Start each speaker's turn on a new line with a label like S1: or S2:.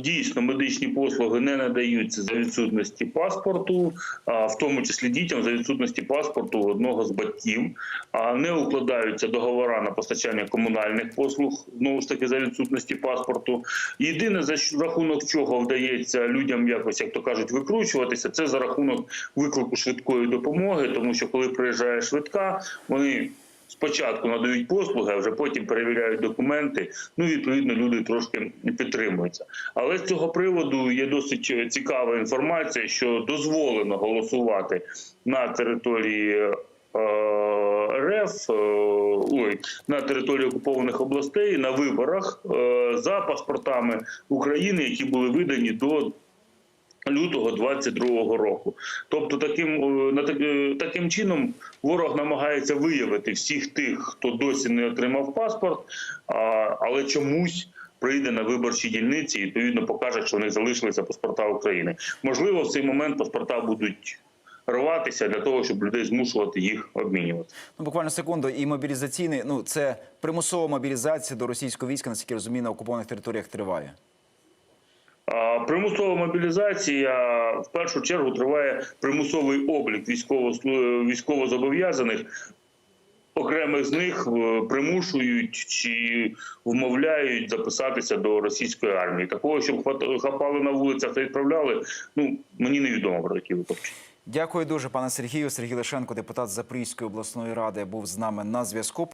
S1: Дійсно, медичні послуги не надаються за відсутності паспорту, в тому числі дітям за відсутності паспорту одного з батьків. А не укладаються договори на постачання комунальних послуг знову ж таки за відсутності паспорту. Єдине за рахунок чого вдається людям якось, як то кажуть, викручуватися, це за рахунок виклику швидкої допомоги, тому що коли приїжджає швидка, вони спочатку надають послуги, а вже потім перевіряють документи. Ну, відповідно, люди трошки підтримуються. Але з цього приводу є досить цікава інформація, що дозволено голосувати на території. е, РФ е, ой, на території окупованих областей на виборах е, за паспортами України, які були видані до лютого 22-го року. Тобто, таким е, на е, таким чином ворог намагається виявити всіх тих, хто досі не отримав паспорт, але чомусь. Прийде на виборчі дільниці і відповідно покаже, що вони залишилися паспорта України. Можливо, в цей момент паспорта будуть рватися для того, щоб людей змушувати їх обмінювати.
S2: Ну, буквально секунду. І мобілізаційний, ну це примусова мобілізація до російського війська, наскільки розумію, на окупованих територіях триває.
S1: Примусова мобілізація в першу чергу триває примусовий облік військово військовозобов'язаних. Окремих з них е, примушують чи вмовляють записатися до російської армії. Такого, щоб хапали на вулицях та відправляли, ну мені невідомо про такі випадки.
S2: Дякую дуже, пане Сергію. Сергій Лишенко, депутат Запорізької обласної ради, був з нами на зв'язку.